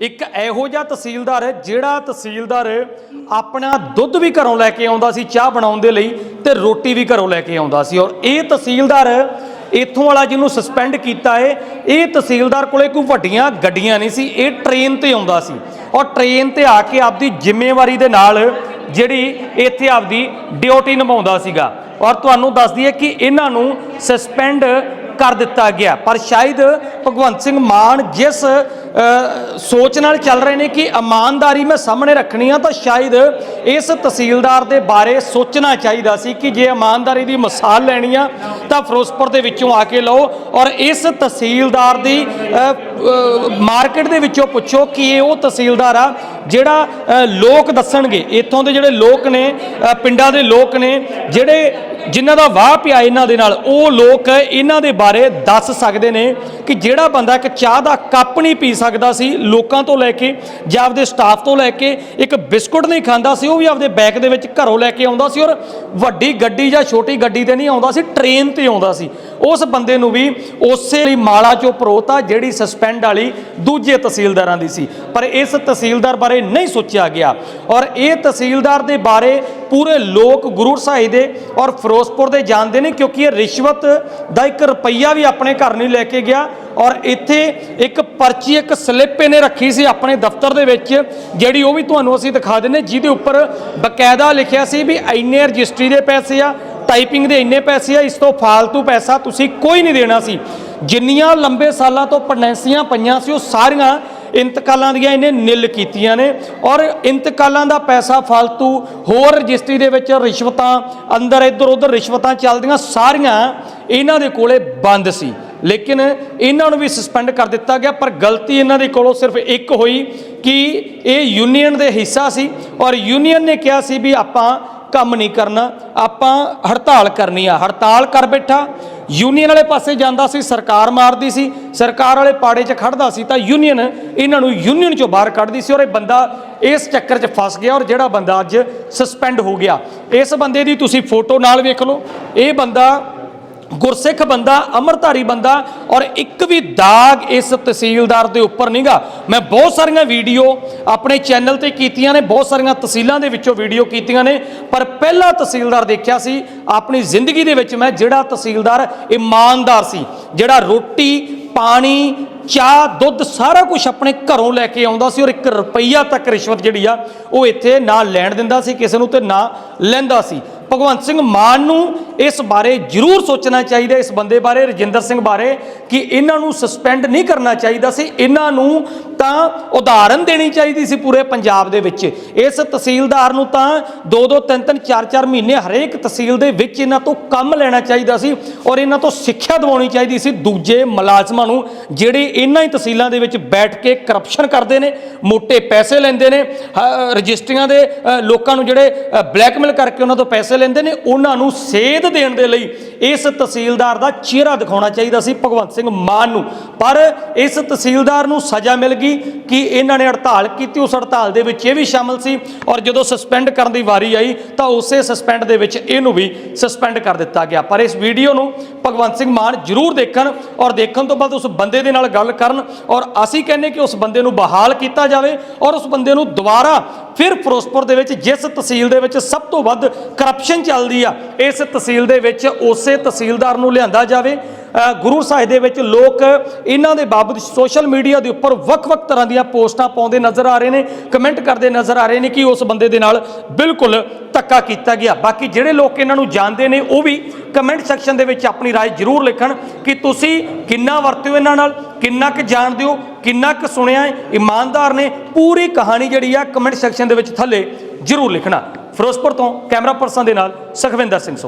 ਇੱਕ ਇਹੋ ਜਿਹਾ ਤਹਿਸੀਲਦਾਰ ਹੈ ਜਿਹੜਾ ਤਹਿਸੀਲਦਾਰ ਆਪਣਾ ਦੁੱਧ ਵੀ ਘਰੋਂ ਲੈ ਕੇ ਆਉਂਦਾ ਸੀ, ਚਾਹ ਬਣਾਉਣ ਦੇ ਲਈ ਤੇ ਰੋਟੀ ਵੀ ਘਰੋਂ ਲੈ ਕੇ ਆਉਂਦਾ ਸੀ। ਔਰ ਇਹ ਤਹਿਸੀਲਦਾਰ ਇੱਥੋਂ ਵਾਲਾ ਜਿਹਨੂੰ ਸਸਪੈਂਡ ਕੀਤਾ ਏ ਇਹ ਤਹਿਸੀਲਦਾਰ ਕੋਲੇ ਕੋਈ ਵੱਡੀਆਂ ਗੱਡੀਆਂ ਨਹੀਂ ਸੀ, ਇਹ ਟ੍ਰੇਨ ਤੇ ਆਉਂਦਾ ਸੀ। ਔਰ ਟ੍ਰੇਨ ਤੇ ਆ ਕੇ ਆਪਦੀ ਜ਼ਿੰਮੇਵਾਰੀ ਦੇ ਨਾਲ ਜਿਹੜੀ ਇੱਥੇ ਆਪਦੀ ਡਿਊਟੀ ਨਿਭਾਉਂਦਾ ਸੀਗਾ। ਔਰ ਤੁਹਾਨੂੰ ਦੱਸ ਦਈਏ ਕਿ ਇਹਨਾਂ ਨੂੰ ਸਸਪੈਂਡ ਕਰ ਦਿੱਤਾ ਗਿਆ। ਪਰ ਸ਼ਾਇਦ ਭਗਵੰਤ ਸਿੰਘ ਮਾਨ ਜਿਸ ਸੋਚ ਨਾਲ ਚੱਲ ਰਹੇ ਨੇ ਕਿ ਇਮਾਨਦਾਰੀ ਮੈਂ ਸਾਹਮਣੇ ਰੱਖਣੀ ਆ, ਤਾਂ ਸ਼ਾਇਦ ਇਸ ਤਹਿਸੀਲਦਾਰ ਦੇ ਬਾਰੇ ਸੋਚਣਾ ਚਾਹੀਦਾ ਸੀ ਕਿ ਜੇ ਇਮਾਨਦਾਰੀ ਦੀ ਮਿਸਾਲ ਲੈਣੀ ਆ, ਤਾਂ ਫਿਰੋਜ਼ਪੁਰ ਦੇ ਵਿੱਚੋਂ ਆ ਕੇ ਲਓ ਔਰ ਇਸ ਤਹਿਸੀਲਦਾਰ ਦੀ ਮਾਰਕੀਟ ਦੇ ਵਿੱਚੋਂ ਪੁੱਛੋ ਕਿ ਇਹ ਉਹ ਤਹਿਸੀਲਦਾਰ ਆ ਜਿਹੜਾ ਲੋਕ ਦੱਸਣਗੇ। ਇੱਥੋਂ ਦੇ ਜਿਹੜੇ ਲੋਕ ਨੇ ਪਿੰਡਾਂ ਦੇ ਲੋਕ ਨੇ, ਜਿਹੜੇ ਜਿਨ੍ਹਾਂ ਦਾ ਵਾਹ ਪਿਆ ਇਹਨਾਂ ਦੇ ਨਾਲ, ਉਹ ਲੋਕ ਇਹਨਾਂ ਦੇ ਬਾਰੇ ਦੱਸ ਸਕਦੇ ਨੇ ਕਿ ਜਿਹੜਾ ਬੰਦਾ ਇੱਕ ਚਾਹ ਦਾ ਕੱਪ ਨਹੀਂ ਪੀ ਸਕਦਾ ਸੀ, ਲੋਕਾਂ ਤੋਂ ਲੈ ਕੇ, ਜਾਂ ਆਪਦੇ ਸਟਾਫ ਤੋਂ ਲੈ ਕੇ, ਇੱਕ ਬਿਸਕੁਟ ਨਹੀਂ ਖਾਂਦਾ ਸੀ, ਉਹ ਵੀ ਆਪਦੇ ਬੈਗ ਦੇ ਵਿੱਚ ਘਰੋਂ ਲੈ ਕੇ ਆਉਂਦਾ ਸੀ ਔਰ ਵੱਡੀ ਗੱਡੀ ਜਾਂ ਛੋਟੀ ਗੱਡੀ ਤੇ ਨਹੀਂ ਆਉਂਦਾ ਸੀ ਟ੍ਰੇਨ ਤੇ ਆਉਂਦਾ ਸੀ। ਉਸ ਬੰਦੇ ਨੂੰ ਵੀ ਉਸੇ ਲਈ ਮਾਲਾ ਚੋਂ ਪਰੋਤਾ ਜਿਹੜੀ ਸਸਪੈਂਡ ਵਾਲੀ ਦੂਜੇ ਤਹਿਸੀਲਦਾਰਾਂ ਦੀ ਸੀ। ਪਰ ਇਸ ਤਹਿਸੀਲਦਾਰ ਬਾਰੇ ਨਹੀਂ ਸੋਚਿਆ ਗਿਆ। ਔਰ ਇਹ ਤਹਿਸੀਲਦਾਰ ਦੇ ਬਾਰੇ ਪੂਰੇ ਲੋਕ ਗੁਰੂ ਸਾਹਿਬ ਦੇ ਔਰ ਫਿਰੋਜ਼ਪੁਰ ਦੇ ਜਾਣਦੇ ਨੇ ਕਿਉਂਕਿ ਇਹ ਰਿਸ਼ਵਤ ਦਾ ਇੱਕ ਰੁਪਈਆ ਵੀ ਆਪਣੇ ਘਰ ਨਹੀਂ ਲੈ ਕੇ ਗਿਆ ਔਰ ਇੱਥੇ ਇੱਕ ਪਰਚੀ, ਇੱਕ ਸਲਿੱਪ ਇਹਨੇ ਰੱਖੀ ਸੀ ਆਪਣੇ ਦਫ਼ਤਰ ਦੇ ਵਿੱਚ, ਜਿਹੜੀ ਉਹ ਵੀ ਤੁਹਾਨੂੰ ਅਸੀਂ ਦਿਖਾ ਦਿੰਨੇ ਜਿਹਦੇ ਉੱਪਰ ਬਕਾਇਦਾ ਲਿਖਿਆ ਸੀ ਵੀ ਇੰਨੇ ਰਜਿਸਟਰੀ ਦੇ ਪੈਸੇ ਆ, ਟਾਈਪਿੰਗ ਦੇ ਇੰਨੇ ਪੈਸੇ ਆ, ਇਸ ਤੋਂ ਫਾਲਤੂ ਪੈਸਾ ਤੁਸੀਂ ਕੋਈ ਨਹੀਂ ਦੇਣਾ ਸੀ। ਜਿੰਨੀਆਂ ਲੰਬੇ ਸਾਲਾਂ ਤੋਂ ਪਨੈਂਸੀਆਂ ਪਈਆਂ ਸੀ, ਉਹ ਸਾਰੀਆਂ ਇੰਤਕਾਲਾਂ ਦੀਆਂ ਇਹਨੇ ਨਿਲ ਕੀਤੀਆਂ ਨੇ ਔਰ ਇੰਤਕਾਲਾਂ ਦਾ ਪੈਸਾ ਫालतू ਹੋਰ ਰਜਿਸਟਰੀ ਦੇ ਵਿੱਚ ਰਿਸ਼ਵਤਾਂ, ਅੰਦਰ, ਇੱਧਰ, ਉੱਧਰ ਰਿਸ਼ਵਤਾਂ ਚੱਲਦੀਆਂ, ਸਾਰੀਆਂ ਇਹਨਾਂ ਦੇ ਕੋਲੇ ਬੰਦ ਸੀ। ਲੇਕਿਨ ਇਹਨਾਂ ਨੂੰ ਵੀ ਸਸਪੈਂਡ ਕਰ ਦਿੱਤਾ ਗਿਆ, ਪਰ ਗਲਤੀ ਇਹਨਾਂ ਦੇ ਕੋਲੋਂ ਸਿਰਫ ਇੱਕ ਹੋਈ ਕਿ ਇਹ ਯੂਨੀਅਨ ਦੇ ਹਿੱਸਾ ਸੀ ਔਰ ਯੂਨੀਅਨ ਨੇ ਕਿਹਾ ਸੀ ਵੀ ਆਪਾਂ ਕੰਮ ਨਹੀਂ ਕਰਨਾ, ਆਪਾਂ ਹੜਤਾਲ ਕਰਨੀ ਆ। ਹੜਤਾਲ ਕਰ ਬੈਠਾ। ਯੂਨੀਅਨ ਵਾਲੇ ਪਾਸੇ ਜਾਂਦਾ ਸੀ, ਸਰਕਾਰ ਮਾਰਦੀ ਸੀ, ਸਰਕਾਰ ਵਾਲੇ ਪਾੜੇ 'ਚ ਖੜਦਾ ਸੀ ਤਾਂ ਯੂਨੀਅਨ ਇਹਨਾਂ ਨੂੰ ਯੂਨੀਅਨ 'ਚੋਂ ਬਾਹਰ ਕੱਢਦੀ ਸੀ ਔਰ ਇਹ ਬੰਦਾ ਇਸ ਚੱਕਰ 'ਚ ਫਸ ਗਿਆ ਔਰ ਜਿਹੜਾ ਬੰਦਾ ਅੱਜ ਸਸਪੈਂਡ ਹੋ ਗਿਆ। ਇਸ ਬੰਦੇ ਦੀ ਤੁਸੀਂ ਫੋਟੋ ਨਾਲ ਵੇਖ ਲਓ। ਇਹ ਬੰਦਾ ਗੁਰਸਿੱਖ ਬੰਦਾ, ਅਮਰਧਾਰੀ ਬੰਦਾ ਔਰ ਇੱਕ ਵੀ ਦਾਗ ਇਸ ਤਹਿਸੀਲਦਾਰ ਦੇ ਉੱਪਰ ਨਹੀਂਗਾ। ਮੈਂ ਬਹੁਤ ਸਾਰੀਆਂ ਵੀਡੀਓ ਆਪਣੇ ਚੈਨਲ ਤੇ ਕੀਤੀਆਂ ਨੇ, ਬਹੁਤ ਸਾਰੀਆਂ ਤਹਿਸੀਲਾਂ ਦੇ ਵਿੱਚੋਂ ਵੀਡੀਓ ਕੀਤੀਆਂ ਨੇ, ਪਰ ਪਹਿਲਾ ਤਹਿਸੀਲਦਾਰ ਦੇਖਿਆ ਸੀ, ਆਪਣੀ ਜ਼ਿੰਦਗੀ ਦੇ ਵਿੱਚ ਮੈਂ ਜਿਹੜਾ ਤਹਿਸੀਲਦਾਰ ਇਮਾਨਦਾਰ ਸੀ, ਜਿਹੜਾ ਰੋਟੀ, ਪਾਣੀ, ਚਾਹ, ਦੁੱਧ ਸਾਰਾ ਕੁਝ ਆਪਣੇ ਘਰੋਂ ਲੈ ਕੇ ਆਉਂਦਾ ਸੀ ਔਰ 1 ਰੁਪਈਆ ਤੱਕ ਰਿਸ਼ਵਤ ਜਿਹੜੀ ਆ, ਉਹ ਇੱਥੇ ਨਾ ਲੈਣ ਦਿੰਦਾ ਸੀ, ਕਿਸੇ ਨੂੰ ਤੇ ਨਾ ਲੈਂਦਾ ਸੀ। ਭਗਵੰਤ ਸਿੰਘ ਮਾਨ ਨੂੰ ਇਸ ਬਾਰੇ ਜ਼ਰੂਰ ਸੋਚਣਾ ਚਾਹੀਦਾ ਇਸ ਬੰਦੇ ਬਾਰੇ, ਰਜਿੰਦਰ ਸਿੰਘ ਬਾਰੇ, ਕਿ ਇਹਨਾਂ ਨੂੰ ਸਸਪੈਂਡ ਨਹੀਂ ਕਰਨਾ ਚਾਹੀਦਾ ਸੀ। ਇਹਨਾਂ ਨੂੰ ਤਾਂ ਉਦਾਹਰਨ ਦੇਣੀ ਚਾਹੀਦੀ ਸੀ ਪੂਰੇ ਪੰਜਾਬ ਦੇ ਵਿੱਚ। ਇਸ ਤਹਿਸੀਲਦਾਰ ਨੂੰ ਤਾਂ 2 2 3 3 4 4 ਮਹੀਨੇ ਹਰੇਕ ਤਹਿਸੀਲ ਦੇ ਵਿੱਚ ਇਹਨਾਂ ਤੋਂ ਕੰਮ ਲੈਣਾ ਚਾਹੀਦਾ ਸੀ ਔਰ ਇਹਨਾਂ ਤੋਂ ਸਿੱਖਿਆ ਦਿਵਾਉਣੀ ਚਾਹੀਦੀ ਸੀ ਦੂਜੇ ਮੁਲਾਜ਼ਮਾਂ ਨੂੰ, ਜਿਹੜੇ ਇਹਨਾਂ ਹੀ ਤਹਿਸੀਲਾਂ ਦੇ ਵਿੱਚ ਬੈਠ ਕੇ ਕਰਪਸ਼ਨ ਕਰਦੇ ਨੇ ਮੋٹے ਪੈਸੇ ਲੈਂਦੇ ਨੇ, ਹ- ਰਜਿਸਟਰੀਆਂ ਦੇ ਲੋਕਾਂ ਨੂੰ ਜਿਹੜੇ ਬਲੈਕਮੇਲ ਕਰਕੇ ਉਹਨਾਂ ਤੋਂ ਪੈਸੇ ਲੈਂਦੇ ਨੇ, ਉਹਨਾਂ ਨੂੰ ਸੇਧ ਦੇਣ ਦੇ ਲਈ ਇਸ ਤਹਿਸੀਲਦਾਰ ਦਾ ਚਿਹਰਾ ਦਿਖਾਉਣਾ ਚਾਹੀਦਾ ਸੀ ਭਗਵੰਤ ਸਿੰਘ ਮਾਨ ਨੂੰ। ਪਰ ਇਸ ਤਹਿਸੀਲਦਾਰ ਨੂੰ ਸਜ਼ਾ ਮਿਲ ਗਈ ਕਿ ਇਹਨਾਂ ਨੇ ਹੜਤਾਲ ਕੀਤੀ। ਉਸ ਹੜਤਾਲ ਦੇ ਵਿੱਚ ਇਹ ਵੀ ਸ਼ਾਮਲ ਸੀ ਔਰ ਜਦੋਂ ਸਸਪੈਂਡ ਕਰਨ ਦੀ ਵਾਰੀ ਆਈ ਤਾਂ ਉਸੇ ਸਸਪੈਂਡ ਦੇ ਵਿੱਚ ਇਹਨੂੰ ਵੀ ਸਸਪੈਂਡ ਕਰ ਦਿੱਤਾ ਗਿਆ। ਪਰ ਇਸ ਵੀਡੀਓ ਨੂੰ ਭਗਵੰਤ ਸਿੰਘ ਮਾਨ ਜ਼ਰੂਰ ਦੇਖਣ ਔਰ ਦੇਖਣ ਤੋਂ ਬਾਅਦ ਉਸ ਬੰਦੇ ਦੇ ਨਾਲ ਗੱਲ ਕਰਨ ਔਰ ਅਸੀਂ ਕਹਿੰਨੇ ਕਿ ਉਸ ਬੰਦੇ ਨੂੰ ਬਹਾਲ ਕੀਤਾ ਜਾਵੇ ਔਰ ਉਸ ਬੰਦੇ ਨੂੰ ਦੁਬਾਰਾ ਫਿਰ ਫਿਰੋਜ਼ਪੁਰ ਦੇ ਵਿੱਚ ਜਿਸ ਤਹਿਸੀਲ ਦੇ ਵਿੱਚ ਸਭ ਤੋਂ ਵੱਧ ਕਰਪਸ਼ਨ ਚੱਲਦੀ ਆ, ਇਸ ਤਹਿਸੀਲ ਦੇ ਵਿੱਚ ਉਸੇ ਤਹਿਸੀਲਦਾਰ ਨੂੰ ਲਿਆਂਦਾ ਜਾਵੇ ਅ, ਗੁਰੂ ਸਾਹਿਬ ਦੇ ਵਿੱਚ ਲੋਕ ਇਹਨਾਂ ਦੇ ਬਾਬਤ ਸੋਸ਼ਲ ਮੀਡੀਆ ਦੇ ਉੱਪਰ ਵੱਖ-ਵੱਖ ਤਰ੍ਹਾਂ ਦੀਆਂ ਪੋਸਟਾਂ ਪਾਉਂਦੇ ਨਜ਼ਰ ਆ ਰਹੇ ਨੇ ਕਮੈਂਟ ਕਰਦੇ ਨਜ਼ਰ ਆ ਰਹੇ ਨੇ ਕਿ ਉਸ ਬੰਦੇ ਦੇ ਨਾਲ ਬਿਲਕੁਲ ਧੱਕਾ ਕੀਤਾ ਗਿਆ ਬਾਕੀ ਜਿਹੜੇ ਲੋਕ ਇਹਨਾਂ ਨੂੰ ਜਾਣਦੇ ਨੇ ਉਹ ਵੀ ਕਮੈਂਟ ਸੈਕਸ਼ਨ ਦੇ ਵਿੱਚ ਆਪਣੀ رائے ਜ਼ਰੂਰ ਲਿਖਣ ਕਿ ਤੁਸੀਂ ਕਿੰਨਾ ਵਰਤਿਓ ਇਹਨਾਂ ਨਾਲ ਕਿੰਨਾ ਕੁ ਜਾਣਦੇ ਹੋ ਕਿੰਨਾ ਕੁ ਸੁਣਿਆ ਹੈ ਇਮਾਨਦਾਰ ਨੇ ਪੂਰੀ ਕਹਾਣੀ ਜਿਹੜੀ ਆ ਕਮੈਂਟ ਸੈਕਸ਼ਨ ਦੇ ਵਿੱਚ ਥੱਲੇ ਜ਼ਰੂਰ ਲਿਖਣਾ ਫਿਰੋਜ਼ਪੁਰ ਤੋਂ ਕੈਮਰਾ ਪਰਸਨ ਦੇ ਨਾਲ ਸੁਖਵਿੰਦਰ ਸਿੰਘ ਸੋ